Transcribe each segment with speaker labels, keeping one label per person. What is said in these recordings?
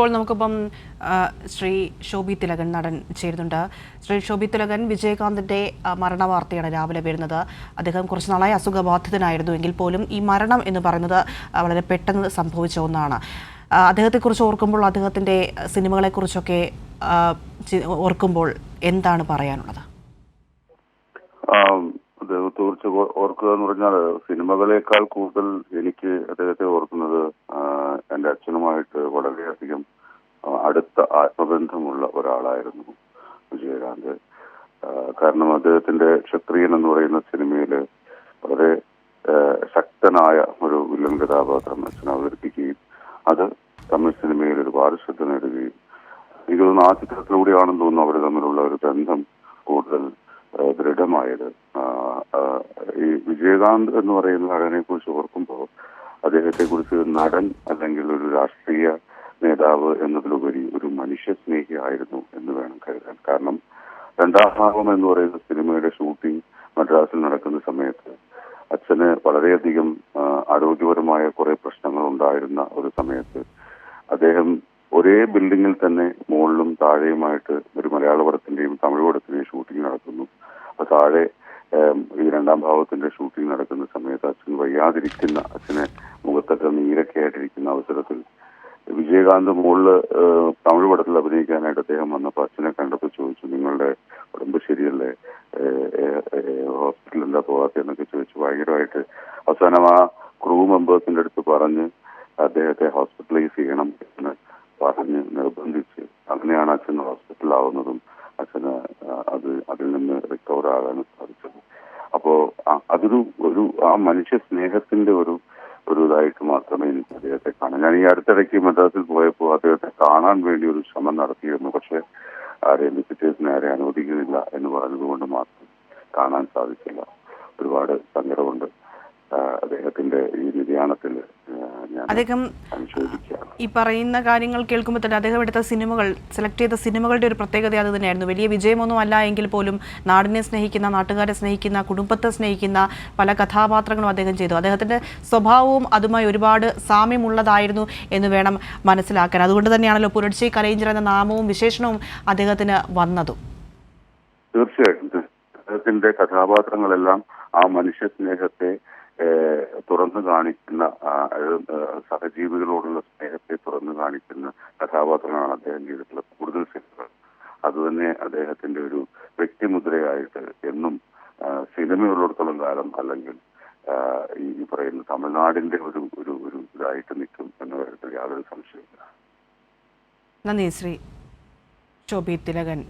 Speaker 1: ഇപ്പോൾ നമുക്കിപ്പം ശ്രീ ശോഭി തിലകൻ നടൻ ചേരുന്നുണ്ട്. ശ്രീ ശോഭി തിലകൻ വിജയകാന്തിന്റെ മരണ വാർത്തയാണ് രാവിലെ വരുന്നത്. അദ്ദേഹം കുറച്ച് നാളായി അസുഖബാധിതനായിരുന്നു എങ്കിൽ പോലും ഈ മരണം എന്ന് പറയുന്നത് വളരെ പെട്ടെന്ന് സംഭവിച്ച ഒന്നാണ്. അദ്ദേഹത്തെക്കുറിച്ച് ഓർക്കുമ്പോൾ അദ്ദേഹത്തിന്റെ സിനിമകളെക്കുറിച്ചൊക്കെ ഓർക്കുമ്പോൾ എന്താണ് പറയാനുള്ളത്?
Speaker 2: കുറിച്ച് ഓർക്കുക എന്ന് പറഞ്ഞാൽ സിനിമകളെക്കാൾ കൂടുതൽ എനിക്ക് അദ്ദേഹത്തെ ഓർക്കുന്നത് എന്റെ അച്ഛനുമായിട്ട് വളരെയധികം അടുത്ത ആത്മബന്ധമുള്ള ഒരാളായിരുന്നു വിജയകാന്ത്. കാരണം അദ്ദേഹത്തിന്റെ ക്ഷത്രിയൻ എന്ന് പറയുന്ന സിനിമയിൽ വളരെ ശക്തനായ ഒരു വില്ലൻ കഥാപാത്രം അച്ഛൻ അവതരിപ്പിക്കുകയും അത് തമിഴ് സിനിമയിൽ ഒരുപാട് ശ്രദ്ധ നേടുകയും എനിക്ക് ആ ചിത്രത്തിലൂടെയാണെന്ന് തോന്നുന്നു അവർ തമ്മിലുള്ള ഒരു ബന്ധം കൂടുതൽ ദൃഢമായത്. ഈ വിജയകാന്ത് എന്ന് പറയുന്ന നടനെ കുറിച്ച് ഓർക്കുമ്പോൾ അദ്ദേഹത്തെ കുറിച്ച് നടൻ അല്ലെങ്കിൽ ഒരു രാഷ്ട്രീയ നേതാവ് എന്നതിലുപരി ഒരു മനുഷ്യ സ്നേഹിയായിരുന്നു എന്ന് വേണം കരുതാൻ. കാരണം രണ്ടാം ഭാഗം എന്ന് പറയുന്ന സിനിമയുടെ ഷൂട്ടിംഗ് മദ്രാസിൽ നടക്കുന്ന സമയത്ത് അച്ഛന് വളരെയധികം ആരോഗ്യപരമായ കുറെ പ്രശ്നങ്ങൾ ഉണ്ടായിരുന്ന ഒരു സമയത്ത് അദ്ദേഹം ഒരേ ബിൽഡിങ്ങിൽ തന്നെ മുകളിലും താഴെയുമായിട്ട് ഒരു മലയാള പടത്തിന്റെയും തമിഴ് പടത്തിന്റെയും ഷൂട്ടിംഗ് നടത്തുന്നു. അപ്പൊ താഴെ ഈ രണ്ടാം ഭാവത്തിന്റെ ഷൂട്ടിംഗ് നടക്കുന്ന സമയത്ത് അച്ഛൻ വയ്യാതിരിക്കുന്ന അച്ഛനെ മുഖത്തൊക്കെ നീരൊക്കെ ആയിട്ടിരിക്കുന്ന അവസരത്തിൽ വിജയകാന്ത് മുകളിൽ തമിഴ് പടത്തിൽ അഭിനയിക്കാനായിട്ട് അദ്ദേഹം വന്നപ്പോൾ അച്ഛനെ കണ്ടപ്പോൾ ചോദിച്ചു നിങ്ങളുടെ ഉടമ്പ് ശരിയല്ലേ? ഏഹ്, ഏഹ്, എന്നൊക്കെ ചോദിച്ചു. ഭയങ്കരമായിട്ട് അവസാനം ആ ക്രൂ മെമ്പേഴ്സിന്റെ അടുത്ത് പറഞ്ഞ് അദ്ദേഹത്തെ ഹോസ്പിറ്റലൈസ് ചെയ്യണം എന്ന് പറഞ്ഞ് നിർബന്ധിച്ച് അങ്ങനെയാണ് അച്ഛൻ ഹോസ്പിറ്റലാവുന്നതും അച്ഛന് അത് അതിൽ നിന്ന് റിക്കവർ ആകാനും സാധിച്ചത്. അപ്പോ അതൊരു ഒരു ആ മനുഷ്യ സ്നേഹത്തിന്റെ ഒരു ഒരു ഇതായിട്ട് മാത്രമേ എനിക്ക് അദ്ദേഹത്തെ കാണാൻ ഞാൻ ഈ അടുത്തിടയ്ക്ക് മദ്രാസിൽ പോയപ്പോൾ അദ്ദേഹത്തെ കാണാൻ വേണ്ടി ഒരു ശ്രമം നടത്തിയിരുന്നു. പക്ഷെ ആരെയും വിസിറ്റേഴ്സിനെ ആരെയും അനുവദിക്കുന്നില്ല എന്ന് പറഞ്ഞതുകൊണ്ട് മാത്രം കാണാൻ സാധിച്ചില്ല. ഒരുപാട് സങ്കടമുണ്ട്. അദ്ദേഹത്തിന്റെ ഈ നിര്യാണത്തിൽ ഞാൻ
Speaker 1: അദ്ദേഹം
Speaker 2: അനുശോചിക്കുകയാണ്
Speaker 1: ഈ പറയുന്ന കാര്യങ്ങൾ കേൾക്കുമ്പോൾ തന്നെ അദ്ദേഹം എടുത്ത സിനിമകൾ സെലക്ട് ചെയ്ത സിനിമകളുടെ ഒരു പ്രത്യേകത അത് തന്നെയായിരുന്നു. വലിയ വിജയമൊന്നും അല്ല എങ്കിൽ പോലും നാടിനെ സ്നേഹിക്കുന്ന നാട്ടുകാരെ സ്നേഹിക്കുന്ന കുടുംബത്തെ സ്നേഹിക്കുന്ന പല കഥാപാത്രങ്ങളും അദ്ദേഹം ചെയ്തു. അദ്ദേഹത്തിന്റെ സ്വഭാവവും അതുമായി ഒരുപാട് സാമ്യമുള്ളതായിരുന്നു എന്ന് വേണം മനസ്സിലാക്കാൻ. അതുകൊണ്ട് തന്നെയാണല്ലോ പുരട്ചി കലയിഞ്ചർ എന്ന നാമവും വിശേഷണവും അദ്ദേഹത്തിന് വന്നതും.
Speaker 2: തീർച്ചയായിട്ടും അദ്ദേഹത്തിന്റെ കഥാപാത്രങ്ങളെല്ലാം ആ മനുഷ്യ സ്നേഹത്തെ തുറന്നു കാണിക്കുന്ന സഹജീവികളോടുള്ള സ്നേഹത്തെ തുറന്നു കാണിക്കുന്ന കഥാപാത്രങ്ങളാണ് അദ്ദേഹം ചെയ്തിട്ടുള്ള കൂടുതൽ സിനിമകൾ. അതുതന്നെ അദ്ദേഹത്തിന്റെ ഒരു വ്യക്തിമുദ്രയായിട്ട് എന്നും സിനിമയുള്ളിടത്തോളം കാലം അല്ലെങ്കിൽ ഈ പറയുന്ന തമിഴ്നാടിന്റെ ഒരു ഒരു ഒരു ഇതായിട്ട് നിൽക്കും എന്ന കാര്യത്തിൽ യാതൊരു സംശയമില്ല
Speaker 1: നന്ദി ശ്രീ. ശോഭി തിലകൻ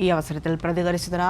Speaker 1: ഈ അവസരത്തിൽ പ്രതികരിച്ചതിന്